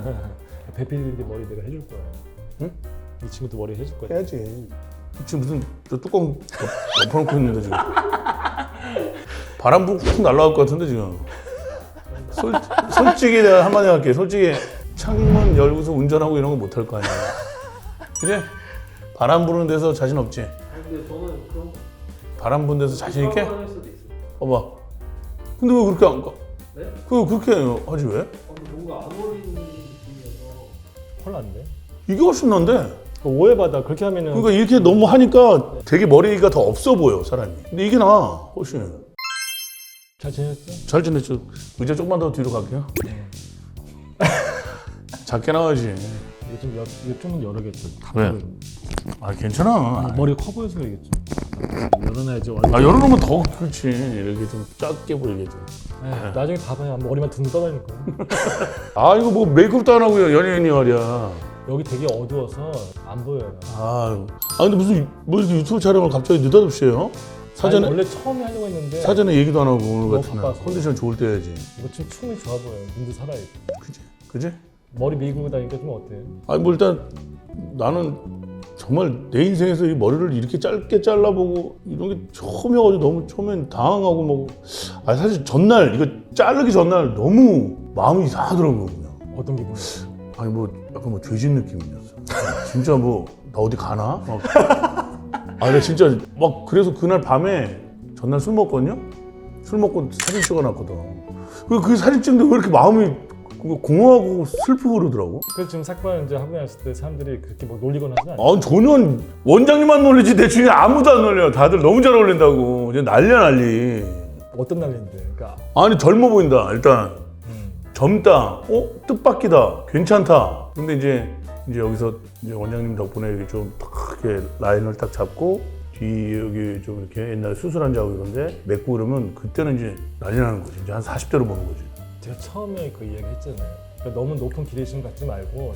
배필인데 머리 내가 해줄 거야. 응? 이 친구도 머리 해줄 거야. 해야지. 지금 무슨 저 뚜껑 덮- 덮어놓고 있는데 지금 바람 불훅 날라갈 것 같은데 지금. 솔, 솔직히 내가 한마디 할게. 솔직히 창문 열고서 운전하고 이런 거 못 할 거 아니야. 그래? 바람 부는 데서 자신 없지? 근데 저는 그런 바람 부는 데서 자신 있게? 할 수도 있어요. 봐봐. 근데 왜 그렇게 안 가? 네? 그 그렇게 하지 왜? 어, 근데 뭔가 안 어울리는 헐 난데. 이게 훨씬 난데. 오해받아. 그렇게 하면은 그러니까 이렇게 너무 하니까 되게 머리가 더 없어 보여 사람이. 근데 이게 나 훨씬. 잘 지냈어? 잘 지냈죠? 의자 조금만 더 뒤로 갈게요. 작게 나와야지. 이게 좀 여, 이게 좀 열어겠죠. 왜? 아 괜찮아. 머리가 커 보여서 그러겠죠. 열어놔야지. 얼굴. 아 열어놓으면 더 그렇지. 이렇게 좀 작게 보이게 좀. 에이, 나중에 봐봐야 머리만 둥둥 떠다닐 거야. 아 이거 뭐 메이크업도 안 하고요 연예인이 말이야. 여기 되게 어두워서 안 보여요. 아, 아 근데 무슨 뭐 이렇게 유튜브 촬영을 갑자기 느닷없이 해요? 사전에 아니, 원래 처음에 하려고 했는데 사전에 얘기도 안 하고 오늘 같은 날 바빠서. 컨디션 좋을 때 해야지. 이거 지금 춤이 좋아 보여요. 눈도 살아있고. 그지? 그지? 머리 밀고 다니니까 좀 어때요? 아니 뭐 일단 나는 정말 내 인생에서 이 머리를 이렇게 짧게 잘라보고 이런 게 처음이어가지고 너무 처음엔 당황하고 뭐. 아 사실 전날 이거 자르기 전날 너무 마음이 이상하더라고 그냥. 어떤 기분이에요? 아니 뭐 약간 뭐 돼진 느낌이었어. 진짜 뭐 나 어디 가나? 막. 아, 나 진짜 막 그래서 그날 밤에 전날 술 먹거든요. 술 먹고 사진 찍어놨거든. 그, 그 사진 찍는데 왜 이렇게 마음이 공허하고 슬프고 그러더라고. 그래서 지금 삭발 이제 하고 났을 때 사람들이 그렇게 뭐 놀리거나 하진 않아요. 아 전혀 원장님만 놀리지 내 주위에 아무도 안 놀려. 다들 너무 잘 어울린다고. 이제 난리야 난리. 어떤 날인데? 그러니까 아니 젊어 보인다 일단. 음. 젊다, 어 뜻밖이다, 괜찮다. 근데 이제 이제 여기서 이제 원장님 덕분에 이렇게 좀딱 이렇게 라인을 딱 잡고 뒤 여기 좀 이렇게 옛날에 수술한 자고 이런데 맺고 그러면 그때는 이제 난리 나는 거지. 이제 한 40대로 보는 거지. 제가 처음에 그 이야기 했잖아요. 그러니까 너무 높은 기대심 갖지 말고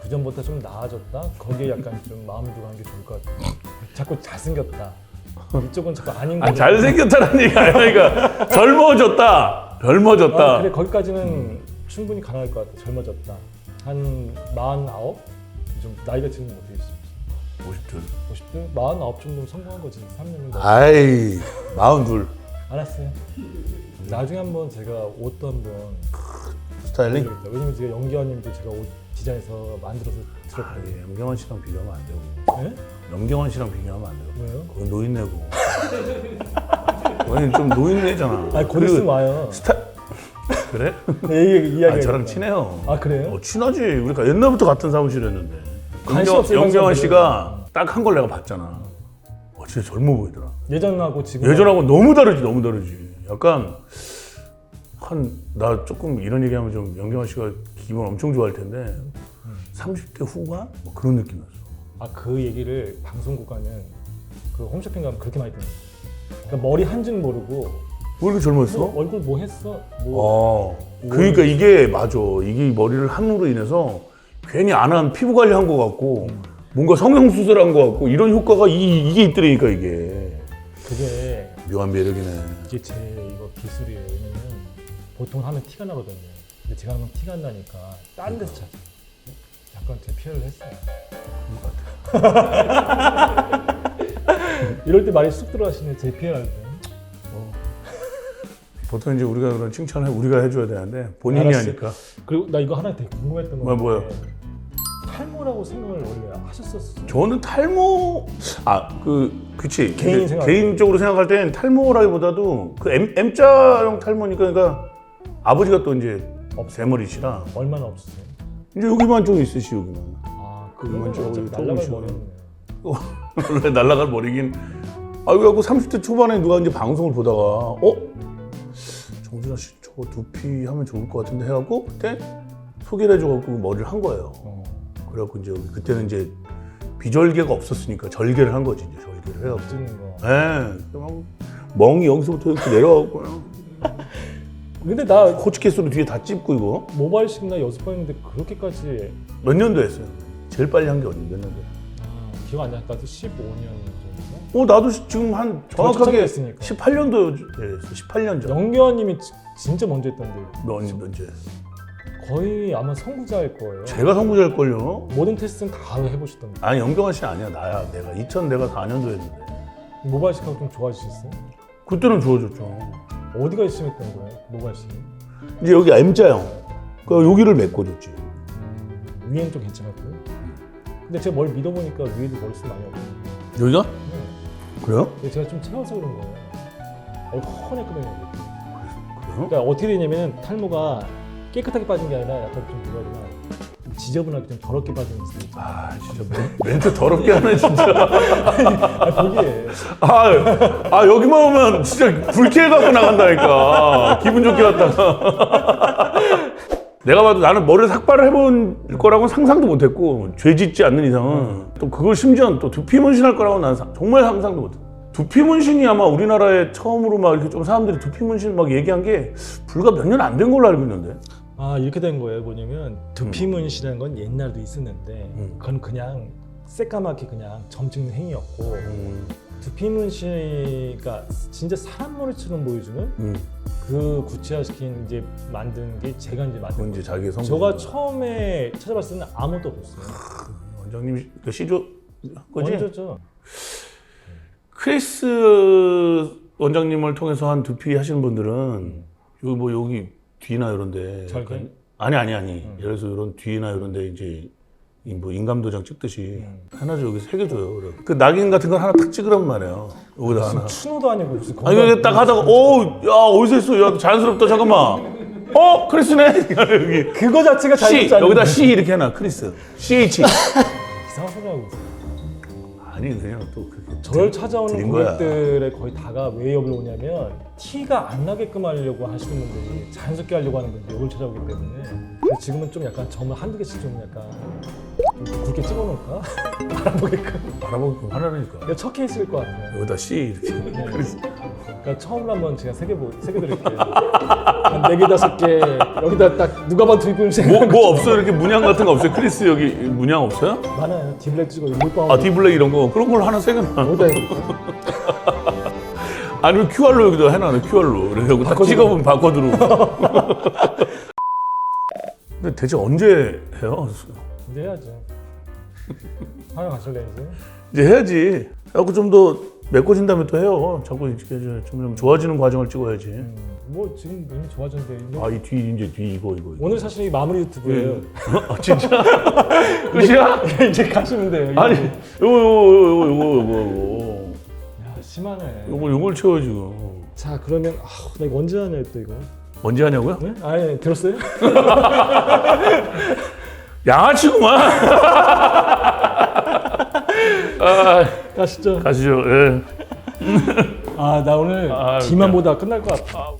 그 전보다 좀 나아졌다. 거기에 약간 좀 마음 두고 하는 게 좋을 것 같아요. 자꾸 잘생겼다. 이쪽은 자꾸 아닌 거. 아 잘생겼다는 얘기 아니니까 젊어졌다, 젊어졌다. 아, 그래 거기까지는 충분히 가능할 것 같아. 젊어졌다. 한 49? 좀 나이가 지금 어떻게 있어? 50대. 50대? 49 정도면 성공한 거지. 3년은 더. 아이, 마흔 둘 알았어요. 나중에 한번 제가 옷도 한번 스타일링. 왜냐면 제가 영기화님도 제가 옷 디자인해서 만들어서 아, 들었거든요. 예, 염경원 씨랑 비교하면 안 되고. 네? 염경원 씨랑 비교하면 안 되고. 왜요? 그건 노인네고. 그건 좀 노인네잖아. 아니 곧 그리고 있으면 와요. 스타 그래? 네, 이- 이야기. 아, 저랑 친해요. 아 그래요? 어, 친하지. 우리가 옛날부터 같은 사무실이었는데. 관심 영경, 없어요, 영경원 관심 씨가 딱 한 걸 내가 봤잖아. 어, 진짜 젊어 보이더라. 예전하고 지금 예전하고 너무 다르지, 너무 다르지. 약간 한 나 조금 이런 얘기하면 좀 영경원 씨가 기분 엄청 좋아할 텐데 30대 후반 뭐 그런 느낌이었어. 아 그 얘기를 방송국 가면 그 홈쇼핑 가면 그렇게 많이 듣는 거예요. 그러니까 머리 한줄 모르고 왜 이렇게 젊었어? 뭐 얼굴 뭐 했어? 뭐 어. 그러니까 이게 맞아. 이게 머리를 함으로 인해서 괜히 안 한 피부 관리한 것 같고 뭔가 성형 수술한 것 같고 이런 효과가 이, 이게 있더라니까 이게 그게 묘한 매력이네. 이게 제 기술이에요. 왜냐면 보통 하면 티가 나거든요. 근데 제가 하면 티가 안 나니까 다른 데서 찾아. 약간 제 피해를 했어요. 이럴 때 말이 쑥 들어가시네. 제 피해할 때. 보통 이제 우리가 그런 칭찬을 우리가 해줘야 되는데 본인이 알았어. 하니까 그리고 나 이거 하나 되게 궁금했던 뭐야, 건데 뭐야? 탈모라고 생각을 원래 하셨었어요. 저는 탈모 아그 그치 개인 근데 생각. 개인적으로 생각할 땐 탈모라기보다도 그 M, M자형 탈모니까 그러니까 아버지가 또 이제 대머리시라 얼마나 없으세요? 이제 여기만 좀 있으시 여기만 아 그거는 조금 어차피 조금 날라갈. 원래 날라갈 머리긴. 아, 그래갖고 30대 초반에 누가 이제 방송을 보다가, 어? 정준하 씨 저거 두피 하면 좋을 것 같은데 해갖고, 그때 소개를 해줘갖고 머리를 한 거예요. 어, 그래갖고 이제 그때는 이제 비절개가 없었으니까 절개를 한 거지, 이제 절개를 해갖고. 거. 예. 그냥 멍이 여기서부터 이렇게 내려가고, 근데 나 코치케스로 뒤에 다 찝고 이거. 모바일식 나 연습했는데 그렇게까지 몇 년도 했어요. 제일 빨리 한 게 언제 몇 년도? 아, 기억 안 나니까 15년 정도. 어, 나도 지금 한 정확하게 초창기였으니까. 18년도 됐어. 18년 전. 영교환님이 지- 진짜 먼저 했던데. 너 언제 언제? 거의 아마 선구자일 거예요. 제가 선구자일걸요? 모든 테스트는 다 해보셨던 아니 영경아 씨 아니야 나야 내가 2000 내가 4년도 했는데 모발식하고 좀 좋아지셨어요? 그때는 좋아졌죠 어디가 심했던 거예요? 모발식? 이제 여기 M자형 그 여기를 메꿔줬지 위에는 좀 괜찮았고요. 근데 제가 뭘 믿어보니까 위에도 머리숱 많이 없거든요. 여기가? 네. 그래요? 근데 제가 좀 채워서 그런 거예요. 얼큰했거든요. 그래요? 그러니까 어떻게 되냐면 탈모가 깨끗하게 빠진 게 아니라 약간 좀 뭐라 되나 좀 지저분하게 좀 더럽게 빠진 모습. 아 진짜 멘- 멘트 더럽게 하네 진짜. 아 보기에 아, 아 여기만 오면 진짜 불쾌해갖고 나간다니까. 기분 좋게 왔다가 내가 봐도 나는 머리를 삭발을 해본 거라고는 상상도 못했고 죄 짓지 않는 이상은. 또 그걸 심지어 또 두피 문신할 거라고 난 상- 정말 상상도 못했어 두피 문신이 아마 우리나라에 처음으로 막 이렇게 좀 사람들이 두피 문신 막 얘기한 게 불과 몇 년 안 된 걸로 알고 있는데 아 이렇게 된 거예요. 뭐냐면 두피문신이라는 건 옛날도 있었는데 음. 그건 그냥 새까맣게 그냥 점 찍는 행위였고 두피문신이 그러니까 진짜 사람 머리처럼 보여주는 음, 그 구체화시킨 이제 만든 게 제가 이제 만든 그건 거예요. 성공 저가 처음에 찾아봤을 때는 아무도 없었어요. 원장님이 그 시조 한 거지? 먼저죠. 크리스 원장님을 통해서 한 두피 하시는 분들은 여기 뭐 여기 뒤나 이런데? 약간- 아니 아니 아니. 예를 들어서 이런 뒤나 이런데 이제 이 뭐 인감도장 찍듯이 하나 줘 여기 세개 줘요 그래. 그 낙인 같은 걸 하나 탁 찍으란 말이에요. 여기다 하나. 추노도 아니고 무슨 아니 건강- 이게 딱 하다가 오야 어디서 했어? 야 자연스럽다 잠깐만. 어? 크리스네? 여기. 그거 자체가 C 자연스럽지 않은데. 여기다 C 이렇게 해놔 크리스. CH 이상한 소리 하고. 아니 그냥 또 그렇게 저를 드- 찾아오는 드린 거야. 고객들의 거의 다가 왜 욕을 오냐면 티가 안 나게끔 하려고 하시는 분들이 자연스럽게 하려고 하는 분들이 욕을 찾아오기 때문에. 그래서 지금은 좀 약간 점을 한두 개씩 좀 약간 좀 굵게 찍어놓을까? 알아보게끔. 바라보고 화나니까 이거 첫 케이스일 것 같아요. 여기다 C 이렇게. 크리스 그러니까 처음으로 한번 제가 세개 세개 드릴게요 한네개 다섯 개 여기다 딱 누가 봐도 두분 뭐, 뭐 없어요? 이렇게 문양 같은 거 없어요? 크리스 여기 문양 없어요? 많아요 디블랙 찍어 물방 아 디블랙 이런 거 그런 걸 하나 세 개나 여기다 해볼까요? 아니 면 QR로 여기다 해놔 QR로 그래서 여기 딱. 찍어보면 바코드로 근데 대체 언제 해요? 이제 해야죠 하나 가실래 이제? 이제 해야지 그래갖고 좀더 메꿔진 다음에 또 해요 자꾸 이렇게 좀, 좀 좋아지는 과정을 찍어야지 음, 뭐 지금 이미 좋아졌는데 아 이 뒤 이제 뒤 이거 이거 이거. 오늘 사실 이 마무리 유튜브예요 아 진짜? 끝이야? 이제 가시면 돼요. 아니 이제. 요거 요거 요거 요거 요거 야 심하네. 요거 요걸 채워 지금 자 그러면 아, 나 이거 언제 하냐 또 이거. 언제 하냐고요? 네? 아예 들었어요? 양아치구만 아, 가시죠. 가시죠 예. 아 나 오늘 아, 뒤만 보다 끝날 것 같아. 아,